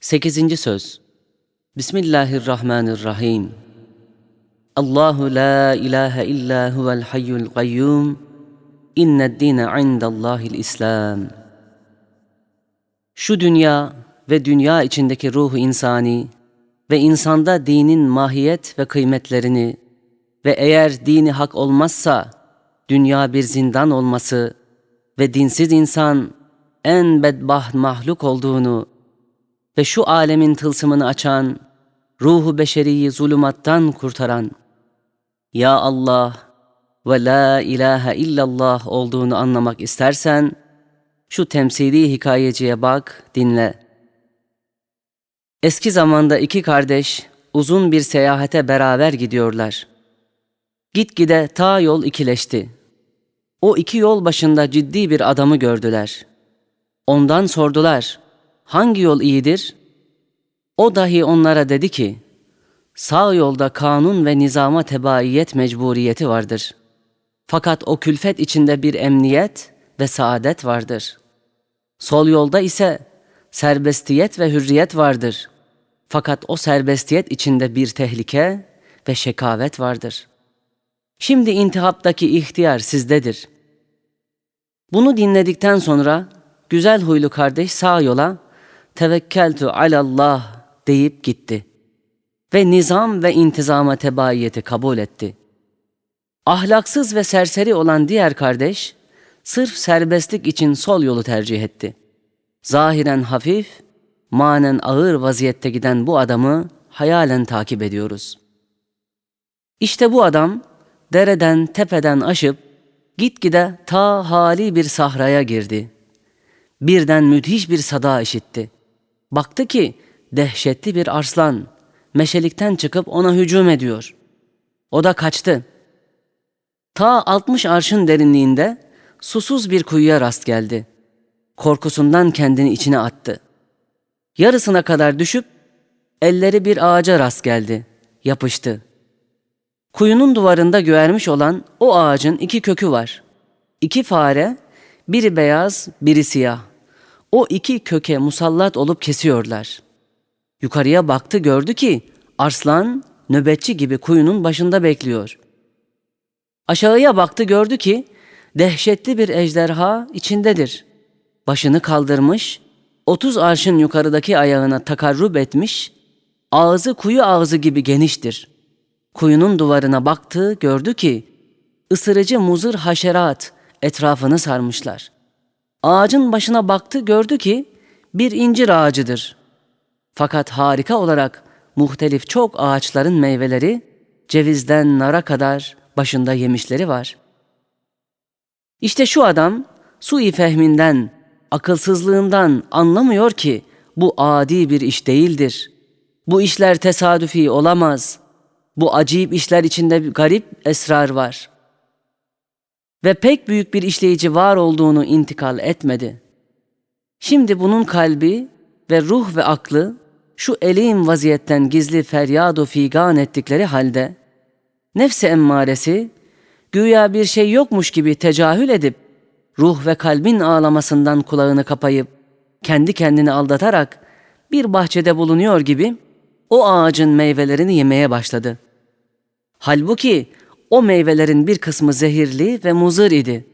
Sekizinci söz. Bismillahirrahmanirrahim. Allahu la ilahe illa huvel hayyul kayyum. İnned dine indallahil İslam. Şu dünya ve dünya içindeki ruhu insani ve insanda dinin mahiyet ve kıymetlerini ve eğer dini hak olmazsa dünya bir zindan olması ve dinsiz insan en bedbaht mahluk olduğunu ve şu alemin tılsımını açan, ruhu beşeriyi zulümattan kurtaran, Ya Allah ve La ilahe illallah olduğunu anlamak istersen, şu temsili hikayeciye bak, dinle. Eski zamanda iki kardeş uzun bir seyahate beraber gidiyorlar. Gitgide ta yol ikileşti. O iki yol başında ciddi bir adamı gördüler. Ondan sordular, hangi yol iyidir? O dahi onlara dedi ki, sağ yolda kanun ve nizama tebaiyet mecburiyeti vardır. Fakat o külfet içinde bir emniyet ve saadet vardır. Sol yolda ise serbestiyet ve hürriyet vardır. Fakat o serbestiyet içinde bir tehlike ve şekavet vardır. Şimdi intihaptaki ihtiyar sizdedir. Bunu dinledikten sonra güzel huylu kardeş sağ yola tevekkeltu alallah deyip gitti. Ve nizam ve intizama tebaiyeti kabul etti. Ahlaksız ve serseri olan diğer kardeş, sırf serbestlik için sol yolu tercih etti. Zahiren hafif, manen ağır vaziyette giden bu adamı hayalen takip ediyoruz. İşte bu adam dereden tepeden aşıp gitgide ta hali bir sahraya girdi. Birden müthiş bir sada işitti. Baktı ki dehşetli bir arslan meşelikten çıkıp ona hücum ediyor. O da kaçtı. Ta 60 arşın derinliğinde susuz bir kuyuya rast geldi. Korkusundan kendini içine attı. Yarısına kadar düşüp elleri bir ağaca rast geldi. Yapıştı. Kuyunun duvarında göğermiş olan o ağacın iki kökü var. İki fare, biri beyaz, biri siyah. O iki köke musallat olup kesiyorlar. Yukarıya baktı gördü ki arslan nöbetçi gibi kuyunun başında bekliyor. Aşağıya baktı gördü ki dehşetli bir ejderha içindedir. Başını kaldırmış, otuz arşın yukarıdaki ayağına takarrub etmiş, ağzı kuyu ağzı gibi geniştir. Kuyunun duvarına baktı gördü ki ısırıcı muzır haşerat etrafını sarmışlar. Ağacın başına baktı gördü ki bir incir ağacıdır. Fakat harika olarak muhtelif çok ağaçların meyveleri cevizden nara kadar başında yemişleri var. İşte şu adam sui fehminden, akılsızlığından anlamıyor ki bu adi bir iş değildir. Bu işler tesadüfi olamaz. Bu acayip işler içinde garip esrar var. Ve pek büyük bir işleyici var olduğunu intikal etmedi. Şimdi bunun kalbi ve ruh ve aklı şu elim vaziyetten gizli feryadu figan ettikleri halde nefsi emmaresi güya bir şey yokmuş gibi tecahül edip ruh ve kalbin ağlamasından kulağını kapayıp kendi kendini aldatarak bir bahçede bulunuyor gibi o ağacın meyvelerini yemeye başladı. Halbuki o meyvelerin bir kısmı zehirli ve muzır idi.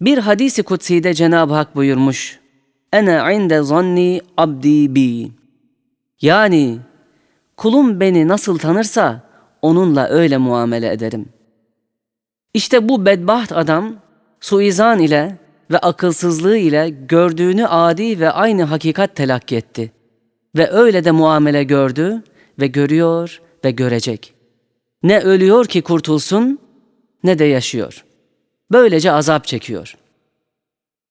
Bir hadisi kutsi'de Cenab-ı Hak buyurmuş. Ene inde zanni abdi bi. Yani kulum beni nasıl tanırsa onunla öyle muamele ederim. İşte bu bedbaht adam suizan ile ve akılsızlığı ile gördüğünü adi ve aynı hakikat telakki etti. Ve öyle de muamele gördü ve görüyor ve görecek. Ne ölüyor ki kurtulsun ne de yaşıyor. Böylece azap çekiyor.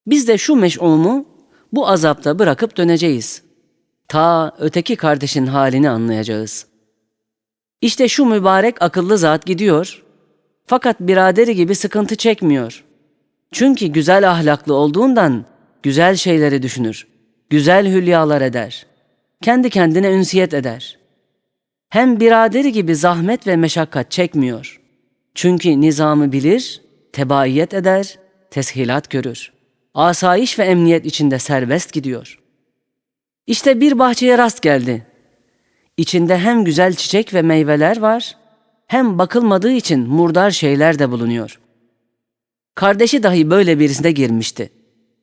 Biz de şu meş'umu bu azapta bırakıp döneceğiz. Ta öteki kardeşin halini anlayacağız. İşte şu mübarek akıllı zat gidiyor. Fakat biraderi gibi sıkıntı çekmiyor. Çünkü güzel ahlaklı olduğundan güzel şeyleri düşünür. Güzel hülyalar eder. Kendi kendine ünsiyet eder. Hem biraderi gibi zahmet ve meşakkat çekmiyor. Çünkü nizamı bilir, tebaiyet eder, teshilat görür. Asayiş ve emniyet içinde serbest gidiyor. İşte bir bahçeye rast geldi. İçinde hem güzel çiçek ve meyveler var, hem bakılmadığı için murdar şeyler de bulunuyor. Kardeşi dahi böyle birisine girmişti.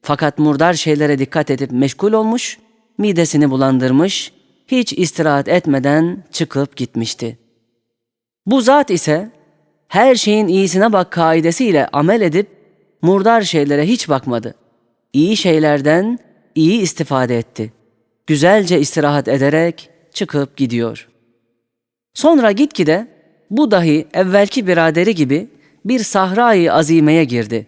Fakat murdar şeylere dikkat edip meşgul olmuş, midesini bulandırmış, hiç istirahat etmeden çıkıp gitmişti. Bu zat ise her şeyin iyisine bak kaidesiyle amel edip murdar şeylere hiç bakmadı. İyi şeylerden iyi istifade etti. Güzelce istirahat ederek çıkıp gidiyor. Sonra gitgide bu dahi evvelki biraderi gibi bir sahrayı azimeye girdi.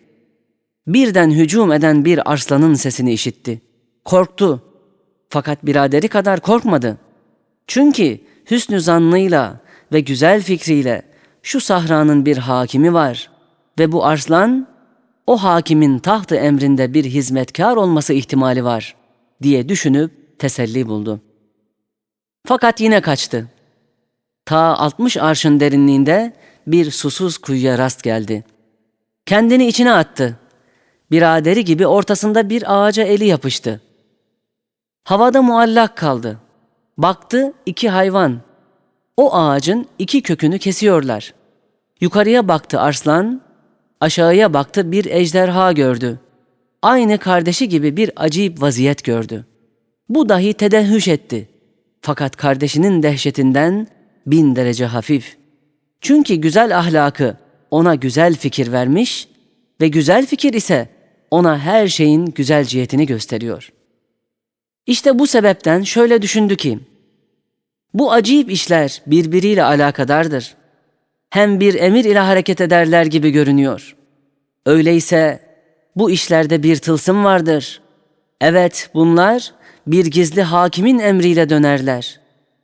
Birden hücum eden bir arslanın sesini işitti. Korktu. Fakat biraderi kadar korkmadı. Çünkü hüsnü zannıyla ve güzel fikriyle şu sahranın bir hakimi var ve bu arslan o hakimin tahtı emrinde bir hizmetkar olması ihtimali var diye düşünüp teselli buldu. Fakat yine kaçtı. Ta 60 arşın derinliğinde bir susuz kuyuya rast geldi. Kendini içine attı. Biraderi gibi ortasında bir ağaca eli yapıştı. Havada muallak kaldı. Baktı iki hayvan. O ağacın iki kökünü kesiyorlar. Yukarıya baktı arslan, aşağıya baktı bir ejderha gördü. Aynı kardeşi gibi bir acayip vaziyet gördü. Bu dahi tedehhüş etti. Fakat kardeşinin dehşetinden bin derece hafif. Çünkü güzel ahlakı ona güzel fikir vermiş ve güzel fikir ise ona her şeyin güzel cihetini gösteriyor. İşte bu sebepten şöyle düşündü ki, bu acayip işler birbiriyle alakadardır. Hem bir emir ile hareket ederler gibi görünüyor. Öyleyse bu işlerde bir tılsım vardır. Evet bunlar bir gizli hakimin emriyle dönerler.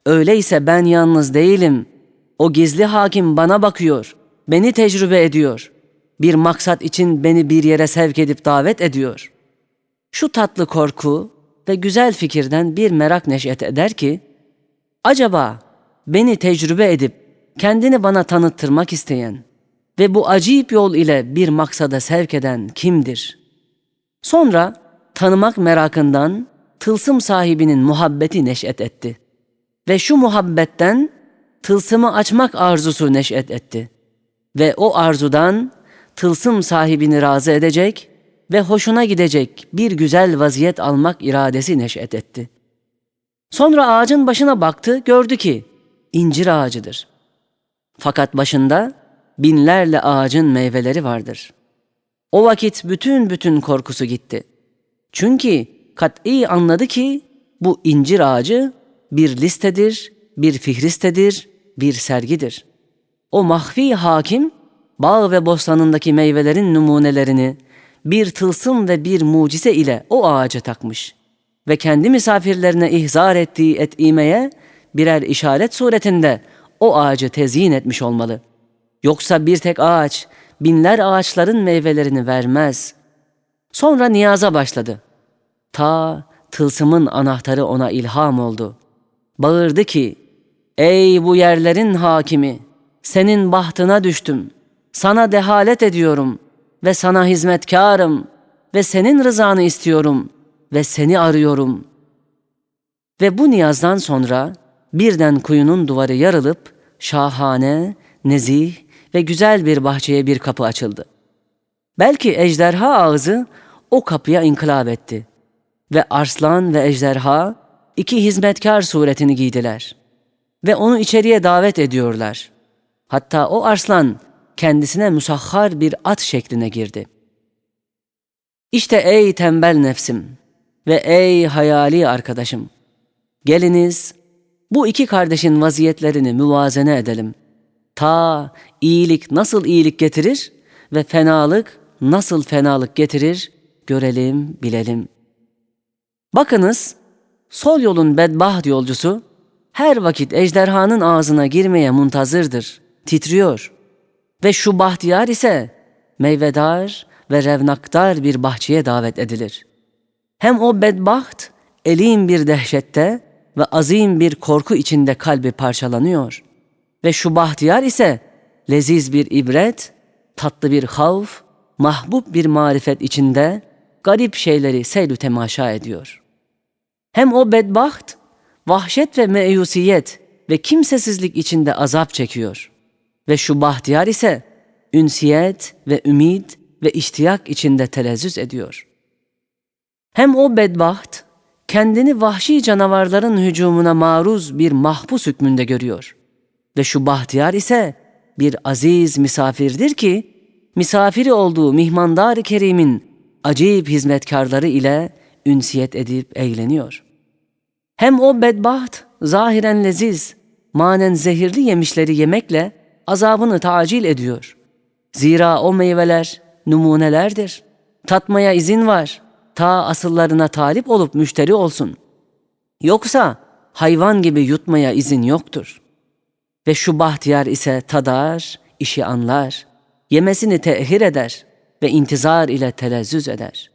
Öyleyse ben yalnız değilim. O gizli hakim bana bakıyor, beni tecrübe ediyor. Bir maksat için beni bir yere sevk edip davet ediyor. Şu tatlı korku ve güzel fikirden bir merak neşet eder ki, acaba beni tecrübe edip kendini bana tanıttırmak isteyen ve bu acayip yol ile bir maksada sevk eden kimdir? Sonra tanımak merakından tılsım sahibinin muhabbeti neşet etti. Ve şu muhabbetten tılsımı açmak arzusu neşet etti. Ve o arzudan tılsım sahibini razı edecek ve hoşuna gidecek bir güzel vaziyet almak iradesi neşet etti. Sonra ağacın başına baktı, gördü ki incir ağacıdır. Fakat başında binlerle ağacın meyveleri vardır. O vakit bütün bütün korkusu gitti. Çünkü kat'i anladı ki bu incir ağacı bir listedir, bir fihristedir, bir sergidir. O mahfi hakim bağ ve bostanındaki meyvelerin numunelerini bir tılsım ve bir mucize ile o ağaca takmış ve kendi misafirlerine ihzar ettiği etimeye birer işaret suretinde o ağacı tezyin etmiş olmalı. Yoksa bir tek ağaç binler ağaçların meyvelerini vermez. Sonra niyaza başladı. Ta tılsımın anahtarı ona ilham oldu. Bağırdı ki, Ey bu yerlerin hakimi, senin bahtına düştüm. Sana dehalet ediyorum ve sana hizmetkarım ve senin rızanı istiyorum ve seni arıyorum. Ve bu niyazdan sonra birden kuyunun duvarı yarılıp şahane, nezih ve güzel bir bahçeye bir kapı açıldı. Belki ejderha ağzı o kapıya inkılap etti ve arslan ve ejderha iki hizmetkar suretini giydiler ve onu içeriye davet ediyorlar. Hatta o arslan kendisine musahhar bir at şekline girdi. İşte ey tembel nefsim ve ey hayali arkadaşım, geliniz bu iki kardeşin vaziyetlerini müvazene edelim. Ta iyilik nasıl iyilik getirir ve fenalık nasıl fenalık getirir görelim, bilelim. Bakınız, sol yolun bedbaht yolcusu her vakit ejderhanın ağzına girmeye muntazırdır, titriyor. Ve şu bahtiyar ise meyvedar ve revnaktar bir bahçeye davet edilir. Hem o bedbaht elin bir dehşette ve azim bir korku içinde kalbi parçalanıyor. Ve şu bahtiyar ise leziz bir ibret, tatlı bir havf, mahbub bir marifet içinde garip şeyleri seylü temaşa ediyor. Hem o bedbaht, vahşet ve meyusiyet ve kimsesizlik içinde azap çekiyor. Ve şu bahtiyar ise ünsiyet ve ümit ve iştiyak içinde telezzüz ediyor. Hem o bedbaht, kendini vahşi canavarların hücumuna maruz bir mahpus hükmünde görüyor. Ve şu bahtiyar ise bir aziz misafirdir ki, misafiri olduğu mihmandar-ı kerimin acayip hizmetkarları ile ünsiyet edip eğleniyor. Hem o bedbaht, zahiren leziz, manen zehirli yemişleri yemekle azabını tacil ediyor. Zira o meyveler numunelerdir. Tatmaya izin var. Ta asıllarına talip olup müşteri olsun. Yoksa hayvan gibi yutmaya izin yoktur. Ve şu bahtiyar ise tadar, işi anlar, yemesini tehir eder ve intizar ile telezzüz eder.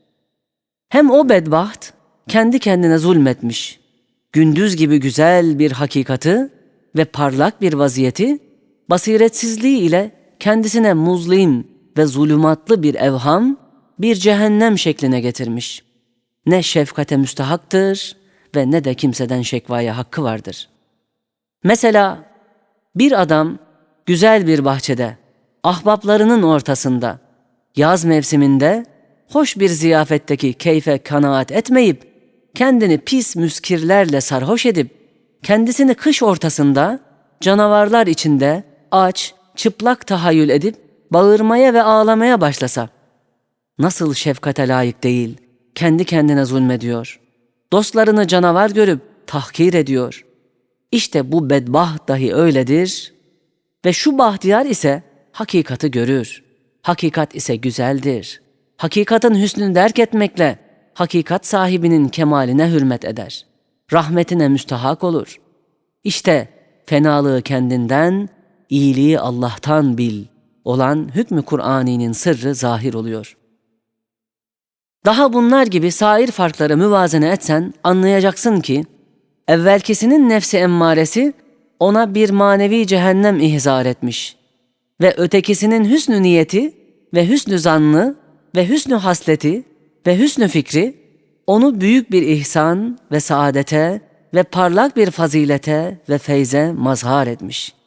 Hem o bedbaht kendi kendine zulmetmiş, gündüz gibi güzel bir hakikati ve parlak bir vaziyeti, basiretsizliği ile kendisine muzlim ve zulümatlı bir evham, bir cehennem şekline getirmiş. Ne şefkate müstahaktır ve ne de kimseden şekvaya hakkı vardır. Mesela bir adam güzel bir bahçede, ahbaplarının ortasında, yaz mevsiminde, hoş bir ziyafetteki keyfe kanaat etmeyip, kendini pis müskirlerle sarhoş edip, kendisini kış ortasında, canavarlar içinde, aç, çıplak tahayyül edip, bağırmaya ve ağlamaya başlasa, nasıl şefkate layık değil, kendi kendine zulmediyor. Dostlarını canavar görüp tahkir ediyor. İşte bu bedbaht dahi öyledir ve şu bahtiyar ise hakikati görür. Hakikat ise güzeldir. Hakikatin hüsnünü derk etmekle hakikat sahibinin kemaline hürmet eder. Rahmetine müstahak olur. İşte fenalığı kendinden, iyiliği Allah'tan bil olan hükmü Kur'ani'nin sırrı zahir oluyor. Daha bunlar gibi sair farkları müvazene etsen anlayacaksın ki evvelkisinin nefsi emmaresi ona bir manevi cehennem ihzar etmiş ve ötekisinin hüsnü niyeti ve hüsnü zannı ve hüsnü hasleti ve hüsnü fikri onu büyük bir ihsan ve saadete ve parlak bir fazilete ve feyze mazhar etmiş.''